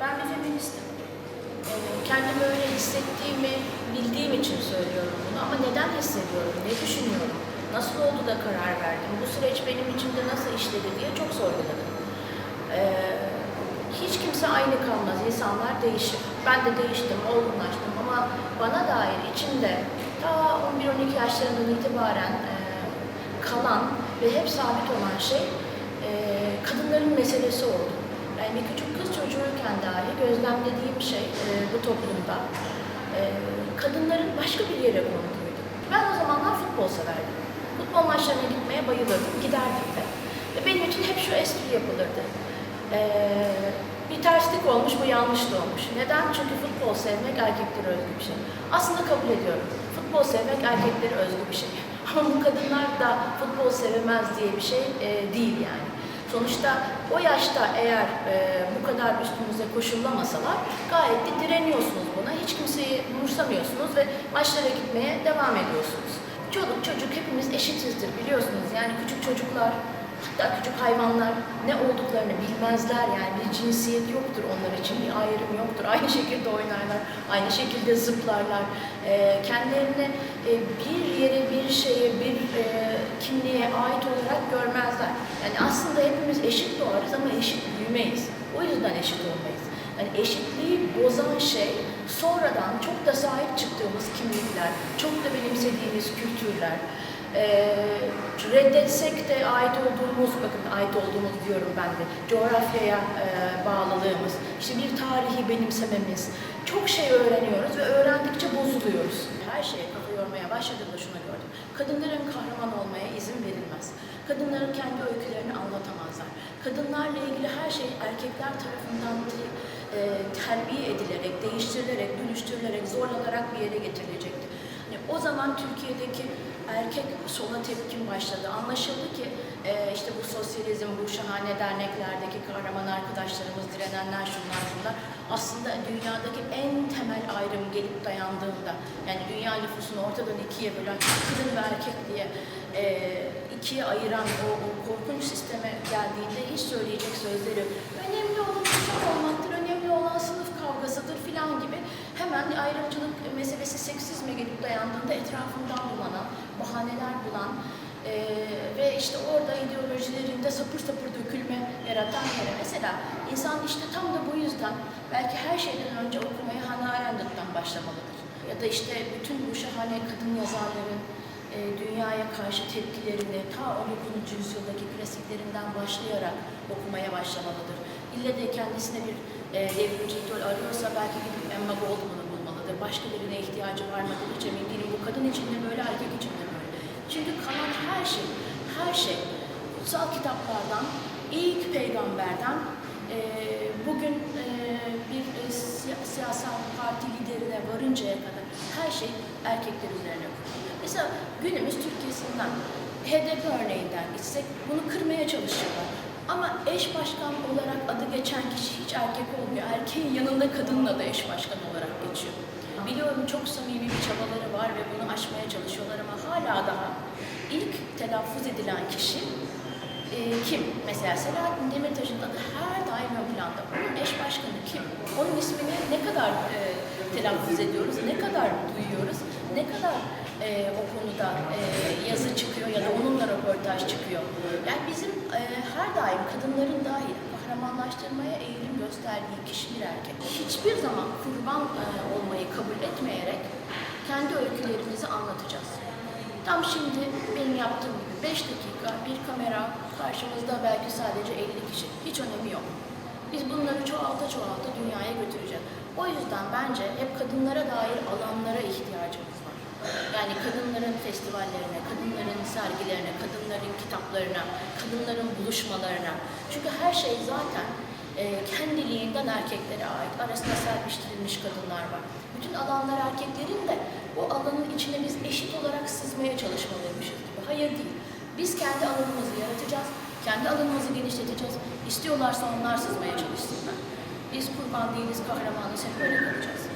Ben bir feministim. Ee, Kendimi öyle hissettiğimi bildiğim için söylüyorum bunu ama neden hissediyorum, ne düşünüyorum, nasıl oldu da karar verdim, bu süreç benim içimde nasıl işledi diye çok sorguladım. Ee, hiç kimse aynı kalmaz, insanlar değişir. Ben de değiştim, olgunlaştım ama bana dair içimde ta 11-12 yaşlarından itibaren e, kalan ve hep sabit olan şey e, kadınların meselesi oldu. Yani bir küçük kız çocuğuyken dahi gözlemlediğim şey e, bu toplumda e, kadınların başka bir yere konduğuydu. Ben o zamanlar futbol severdim. Futbol maçlarına gitmeye bayılırdım, giderdim de. Ve benim için hep şu espri yapılırdı. E, bir terslik olmuş, bu yanlış da olmuş. Neden? Çünkü futbol sevmek erkeklere özgü bir şey. Aslında kabul ediyorum. Futbol sevmek erkeklere özgü bir şey. Ama bu kadınlar da futbol sevemez diye bir şey e, değil yani. Sonuçta o yaşta eğer e, bu kadar üstünüze koşullamasalar gayet de direniyorsunuz buna. Hiç kimseyi umursamıyorsunuz ve maçlara gitmeye devam ediyorsunuz. Çoluk çocuk hepimiz eşitizdir biliyorsunuz. Yani küçük çocuklar hatta küçük hayvanlar ne olduklarını bilmezler. Yani bir cinsiyet yoktur onlar için, bir ayrım yoktur. Aynı şekilde oynarlar, aynı şekilde zıplarlar. E, kendilerini e, bir yere, bir şeye, bir e, kimliğe ait olarak görmezler. Yani aslında hepimiz eşit doğarız ama eşit büyümeyiz. O yüzden eşit olmayız. Yani eşitliği bozan şey sonradan çok da sahip çıktığımız kimlikler, çok da benimsediğimiz kültürler, ee, reddetsek de ait olduğumuz, bakın ait olduğumuz diyorum ben de, coğrafyaya e, bağlılığımız, işte bir tarihi benimsememiz, çok şey öğreniyoruz ve öğrendikçe bozuluyoruz. Her şeye kafa yormaya başladığımda şunu gördüm. Kadınların kahraman olmaya izin verilmez. Kadınların kendi öykülerini anlatamazlar. Kadınlarla ilgili her şey erkekler tarafından e, terbiye edilerek, değiştirilerek, dönüştürülerek, zorlanarak bir yere getirilecekti. O zaman Türkiye'deki erkek sola tepkim başladı. Anlaşıldı ki e, işte bu sosyalizm, bu şahane derneklerdeki kahraman arkadaşlarımız, direnenler, şunlar bunlar aslında dünyadaki en temel ayrım gelip dayandığında yani dünya nüfusunu ortadan ikiye bölen kadın ve erkek diye e, ikiye ayıran o, o korkunç sisteme geldiğinde hiç söyleyecek sözleri önemli olan olmaktır, önemli olan sınıf kavgasıdır filan gibi hemen ayrımcılık meselesi seksizme gelip dayandığında etrafından bulanan, bahaneler bulan e, ve işte orada ideolojilerinde sapır sapır dökülme yaratan yere. Mesela insan işte tam da bu yüzden belki her şeyden önce okumaya Hannah Arendt'ten başlamalıdır. Ya da işte bütün bu şahane kadın yazarların e, dünyaya karşı tepkilerini ta 19. yüzyıldaki klasiklerinden başlayarak okumaya başlamalıdır. İlle de kendisine bir e, devrimci idol arıyorsa belki gidip Emma Goldman'ı bulmalıdır. Başka birine ihtiyacı var mı? Hiç emin değilim. Bu kadın için de böyle, erkek için de böyle. Çünkü kalan her şey, her şey kutsal kitaplardan, ilk peygamberden e, bugün e, bir e, siya- siyasal parti liderine varıncaya kadar her şey erkekler üzerine kurulu. Mesela günümüz Türkiye'sinden HDP örneğinden gitsek bunu kırmaya çalışıyorlar. Ama eş başkan olarak adı geçen kişi hiç erkek olmuyor. Erkeğin yanında kadının adı eş başkan olarak geçiyor. Biliyorum çok samimi bir çabaları var ve bunu aşmaya çalışıyorlar ama hala daha ilk telaffuz edilen kişi e, kim? Mesela Selahattin Demirtaş'ın adı her daim ön planda. Onun eş başkanı kim? Onun ismini ne kadar e, telaffuz ediyoruz, ne kadar duyuyoruz, ne kadar e, o konuda e, yazı çıkıyor ya da onunla röportaj çıkıyor. Yani bizim e, her daim kadınların dahil kahramanlaştırmaya eğilim gösterdiği kişi bir erkek. Hiçbir zaman kurban e, olmayı kabul Tam şimdi benim yaptığım gibi 5 dakika bir kamera karşımızda belki sadece 50 kişi. Hiç önemi yok. Biz bunları çoğalta çoğalta dünyaya götüreceğiz. O yüzden bence hep kadınlara dair alanlara ihtiyacımız var. Yani kadınların festivallerine, kadınların sergilerine, kadınların kitaplarına, kadınların buluşmalarına. Çünkü her şey zaten e, kendiliğinden erkeklere ait. Arasında serpiştirilmiş kadınlar var. Bütün alanlar erkeklerin de o alanın içine biz eşit olarak sızmaya çalışmalıymışız gibi. Hayır değil. Biz kendi alanımızı yaratacağız, kendi alanımızı genişleteceğiz. İstiyorlarsa onlar sızmaya çalışsınlar. Biz kurban değiliz, kahramanız hep öyle kalacağız.